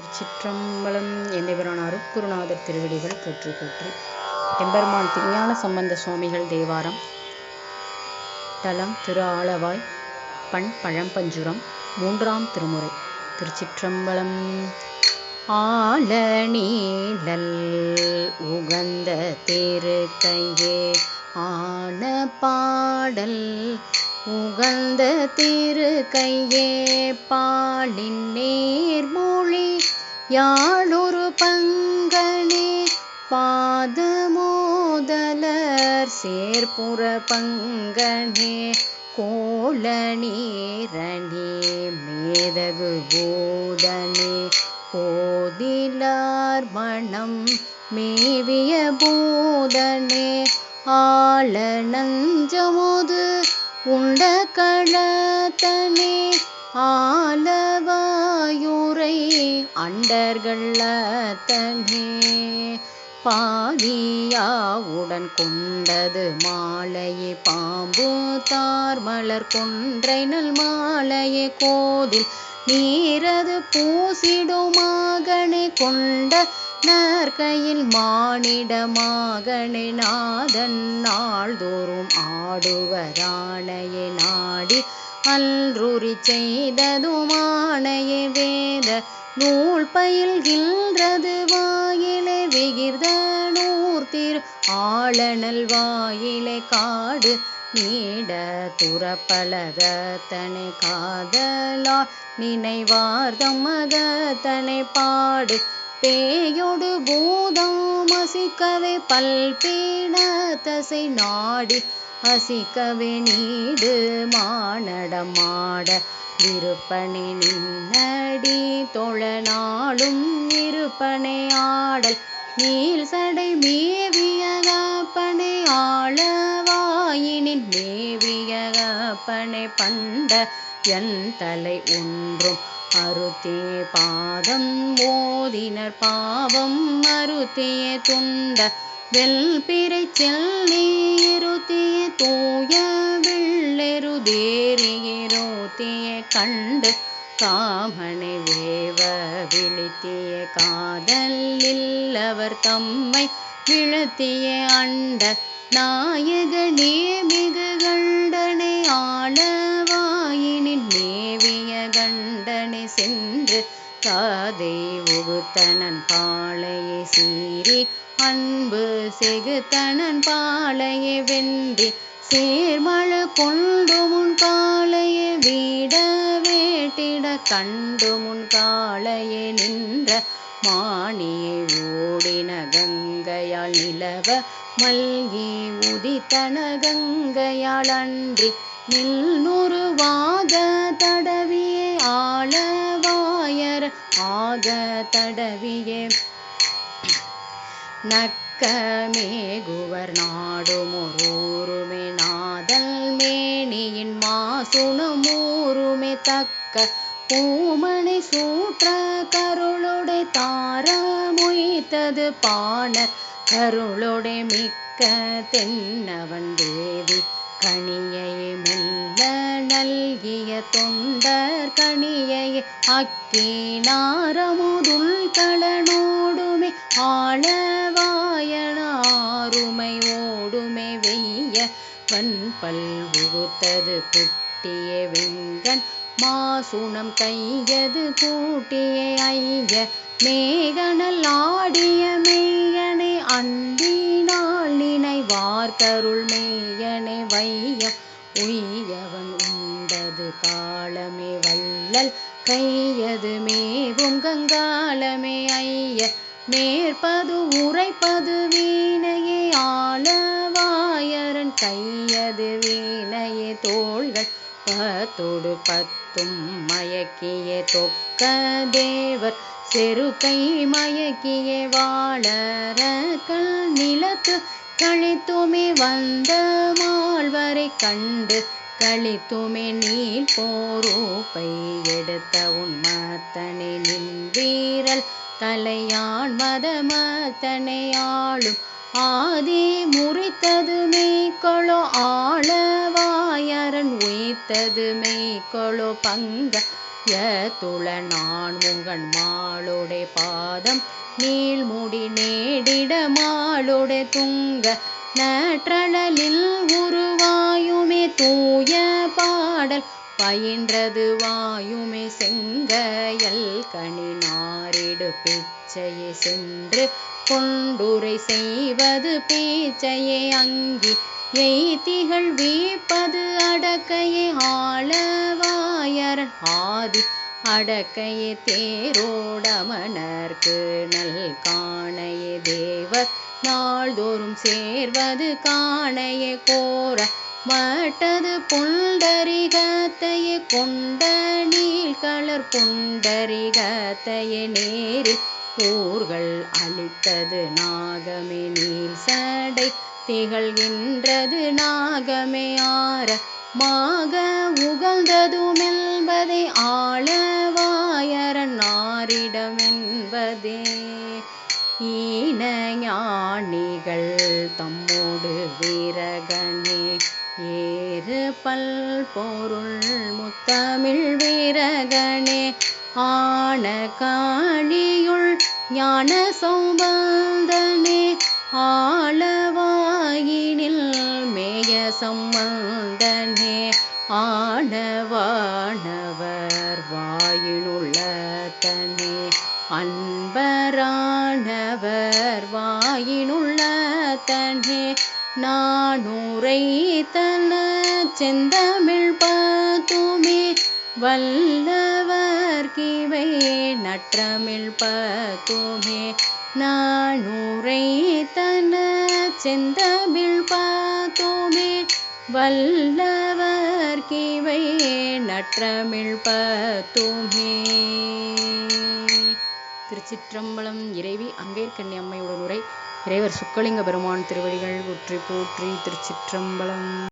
திருச்சிற்றம்பலம் என்னைவரான அருட்குருநாதர் திருவடிகள் போற்றி போற்றி. எம்பெருமான் திருஞான சம்பந்த சுவாமிகள் தேவாரம். தலம் திரு ஆலவாய் பண் பழம்பஞ்சுரம் மூன்றாம் திருமுறை. திருச்சிற்றம்பலம் ஆலநீழல் உகந்த உகந்த திருக்கையே ஆன பாடல் உகந்த திரு கையே பாலின் நேர்மொழி யாழொரு பங்கனே. பாது மோதலர் சேர்ப்புற பங்கனே கோல நீரணே மேதகு போதனே. போதிலார் மணம் மேவிய போதனே ஆள நஞ்சமுது உண்ட களத்தனே ஆலவாயுரை அண்டர்களத்தனே பாதியாவுடன் கொண்டது மாலையே பாம்பு தார் மலர் கொன்றை நல் மாலையே கோதில் நீரது பூசிடுமாகனே கொண்ட நற்கையில் மானிடமாகனே நாதன் நாள்தோறும் ஆடுவரானையே நாடி அல்ருரி செய்ததுமானையே வேத நூல் பயில்கின்றது வாயிலே விகிர்த நூர்த்திரு ஆளனல் வாயிலே காடு நீட துறப்பலகத்தனை காதலா நினைவார் மகத்தனை பாடு பேயொடு பூதம் அசிக்கவே பல்பீட தசை நாடி அசிக்கவே நீடு மானடமாட விருப்பனை நின்னடி தொழனாலும் நாளும் இருப்பனை ஆடல். நீல் சடை மேவியகப்பனை ஆளவாயினின் மேவியகப்பனை பண்ட என் தலை ஒன்றும் அருத்திய பாதம் மோதினர் பாவம் அருத்திய துண்ட வெல்பிறை செல்லிருத்திய தூய வெள்ளெருதேறியிருத்திய கண்டு காமனை வேவ விழித்திய காதல் இல்லவர் தம்மை விழுத்திய அண்ட நாயகனே மிகு கண்டனை ஆளவாயினின் மே சென்று காதை உகுத்தனன் பாளையை சீறி அன்பு செகுத்தனன் பாளையை வென்றி சேர்மழு கொண்டு முன் காளையை வீட வேட்டிட கண்டு முன் காளையை நின்ற மானே ஓடின கங்கையால் நிலவ மல்கி உதித்தன கங்கையால் அன்றி நில்நுறு வாக தடவியே ஆளவாயர் ஆக தடவியே. நக்கமேகுவர் நாடுமொருமே நாதல் மேனியின் மாசுணமூருமே தக்க பூமணி சூற்ற கருளுடை தாரமொய்த்தது பாணர். கருளுடை மிக்க தென்னவன் தேவி கணியை மெல்ல நல்கிய தொண்டர் கணியை அக்கி நாரமுதுள் களனோடுமே ஆளவாயனாருமை ஓடுமே வெய்ய வன்பல் உகுத்தது குட்டிய வெங்கன் மாசுணம் கையது கூட்டிய ஐய மேகனல் ஆடிய மேயனை அண்டினால் நினைவார்கருள் மேயனை வையம் உய்யவன் உண்டது காலமே வள்ளல் கையது மேவும் கங்காலமே ஐய மேற்பது உரைப்பது வீணையே ஆளவாயரன் கையது வீணையே தோள்கள் பத்தோடு பத்தும் மயக்கிய தொக்க தேவர் செருக்கை மயக்கிய வாழறக்கள் நிலத்து கழித்துமே வந்த மால்வரை கண்டு கழித்துமே நீல் போரூப்பை எடுத்த உன் உன்மத்தனை நின் வீரல் தலையான் மதமத்தனை ஆளும் ஆதி முறித்தது மேய்கொளோ ஆளவாயரன் உய்த்தது மேய்கொளோ பங்க துள நான் முங்கண் மாலோடே பாதம் நீள்முடி நேடிட மாலோடே துங்க நற்றழலில் உருவாயுமே தூய பாடல் பயின்றது வாயுமே செங்கையல் கனி நாரிடு பிச்சையே சென்று கொண்டுரை செய்வது பேச்சையே அங்கி எய்திகள் வீப்பது அடக்கையே ஆளவாயரன் ஆதி அடக்கையே தேரோடமனர்க்கு நல் காணையே தேவர் நாள்தோறும் சேர்வது காணையே கோர மட்டது புண்டரிகத்தையே கொண்ட நீள்கலர் புண்டரிகத்தையே நேரில் கூர்கள் அளித்தது நாகமே நீல் சடை திகழ்கின்றது நாகமே ஆர மாக உகழ்ந்ததுமென்பதை ஆளவாயரன் நாரிடமென்பதே ஈன ஞானிகள் தம்மோடு வீரகனே ஏறு பல் பொருள் முத்தமிழ் வீரகனே ஆன காணியுள் ஞான சம்பந்தனே ஆளவாயினில் மேய சம்பந்தனே ஆனவானவர் வாயினுள்ளத்தனே. அன்பரானவர் வாயினுள்ளத்தனே. நானுரை தன செந்தமிழ் பத்துமே வல்லவர் கிவை நற்றமிழ் பத்துமே. நானுரை தன செந்தமிழ் பத்துமே. வல்லவர் கிவை நற்றமிழ் பத்துமே. திருச்சிற்றம்பலம் இறைவி அங்கேற்கண்ணி அம்மையுடன் உரை. இறைவர் சுக்கலிங்க பெருமான் திருவடிகள் ஒற்றி போற்றி திருச்சிற்றம்பலம்.